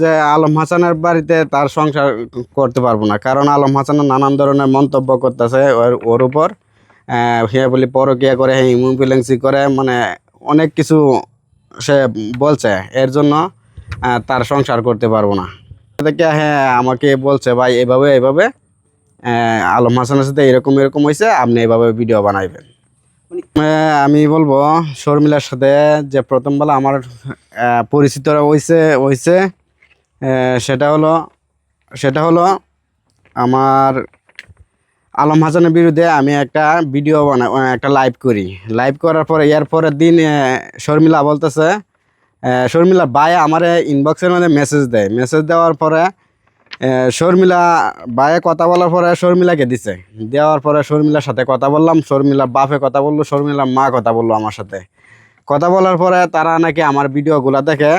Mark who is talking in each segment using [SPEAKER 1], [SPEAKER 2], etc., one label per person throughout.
[SPEAKER 1] যে আলম হাসানের বাড়িতে তার সংসার করতে পারব না। কারণ আলম হাসানের নানান ধরনের মন্তব্য করতেছে ওর ওর উপর। হিয়া বলি পরকিয়া করে ইমুফিলেন্সি করে মানে অনেক কিছু সে বলছে। এর জন্য তার সংসার করতে পারব না। দেখে হ্যাঁ আমাকে বলছে ভাই এভাবে এভাবে আলম হাসানের সাথে এরকম এরকম হয়েছে আপনি এভাবে ভিডিও বানাইবেন। আমি বলব শর্মিলার সাথে যে প্রথমবেলা আমার আহ, পরিচিত হয়েছে হয়েছে সেটা হলো সেটা হলো আমার আলম হাসানের বিরুদ্ধে আমি একটা ভিডিও বানাই একটা লাইভ করি। লাইভ করার পরে, এর পরের দিন শর্মিলা বলতেছে শর্মিলা বায়ে আমার ইনবক্সের মধ্যে মেসেজ দেয়। মেসেজ দেওয়ার পরে শর্মিলা বায়ে কথা বলার পরে শর্মিলাকে দিছে। দেওয়ার পরে শর্মিলার সাথে কথা বললাম শর্মিলা বাপে কথা বলল শর্মিলা মা কথা বলল আমার সাথে। কথা বলার পরে তারা নাকি আমার ভিডিওগুলো দেখে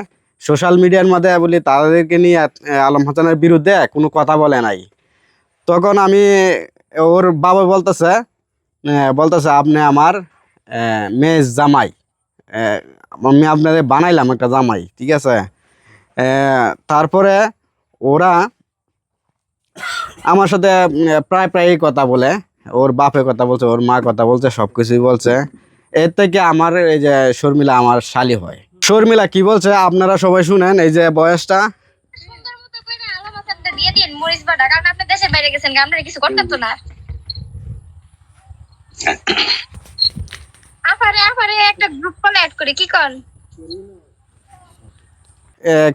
[SPEAKER 1] সোশ্যাল মিডিয়ার মধ্যে বলি, তাদেরকে নিয়ে আলম হাসানের বিরুদ্ধে কোনো কথা বলে নাই। তখন আমি, ওর বাবা বলতেছে বলতেছে, আপনি আমার মেয়ে জামাই। আমি আপনাদের বানাইলাম একটা জামাই, ঠিক আছে? তারপরে ওরা আমার সাথে প্রায় প্রায়ই কথা বলে। ওর বাপে কথা বলছে, ওর মা কথা বলছে সব কিছুই বলছে। এর থেকে আমার এই যে, শর্মিলা আমার শালি হয়। শর্মিলা কি বলছে? আপনারা সবাই শুনেন এই যে বয়সটা।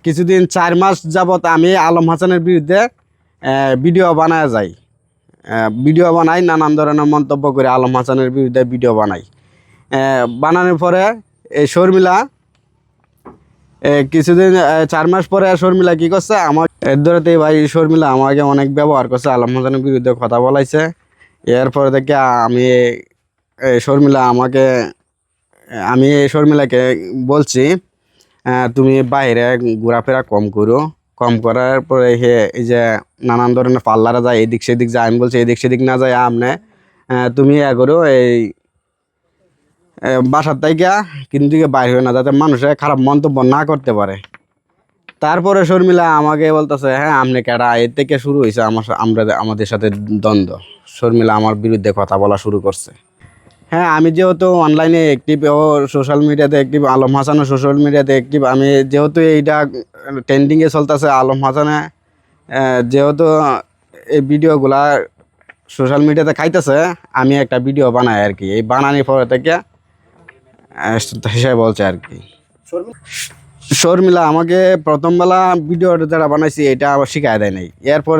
[SPEAKER 1] কিছুদিন চার মাস যাবত আমি আলম হাসানের বিরুদ্ধে ভিডিও বানায় যাই। ভিডিও বানাই নানান ধরনের মন্তব্য করে আলম হাসানের বিরুদ্ধে ভিডিও বানাই। বানানোর পরে এই শর্মিলা কিছুদিন চার মাস পরে শর্মিলা কি করছে? আমার এর ধরেতেই ভাই শর্মিলা আমাকে অনেক ব্যবহার করছে আলম হাসানের বিরুদ্ধে কথা বলাইছে। এরপরে থেকে আমি শর্মিলা আমাকে আমি শর্মিলাকে বলছি তুমি বাইরে ঘোরাফেরা কম করো। কম করার পরে হে এই যে নানান ধরনের পার্লারে যায়, এদিক সেদিক যায়, আমি বলছি এদিক সেদিক না যায় আমনে তুমি এ করো, এই বাসার থেকে কিন্তু বাইর হয়ে না, যাতে মানুষের খারাপ মন্তব্য না করতে পারে। তারপরে শর্মিলা আমাকে বলতেছে হ্যাঁ আপনি কেডা, এর থেকে শুরু হয়েছে আমার আমরা আমাদের সাথে দ্বন্দ্ব। শর্মিলা আমার বিরুদ্ধে কথা বলা শুরু করছে। হ্যাঁ আমি যেহেতু অনলাইনে অ্যাক্টিভ ও সোশ্যাল মিডিয়াতে অ্যাক্টিভ আলম হাসানও সোশ্যাল মিডিয়াতে অ্যাক্টিভ আমি যেহেতু এইটা ট্রেন্ডিংয়ে চলতেছে আলম হাসানে যেহেতু এই ভিডিওগুলা সোশ্যাল মিডিয়াতে খাইতেছে, আমি একটা ভিডিও বানাই আর কি। এই বানানোর পরে থেকে হিসেবে বলছে আর কি। শর্মিলা? আমাকে প্রথমবেলা ভিডিও যারা বানাইছি এটা আবার শিখায় দেয় নাই। এরপরে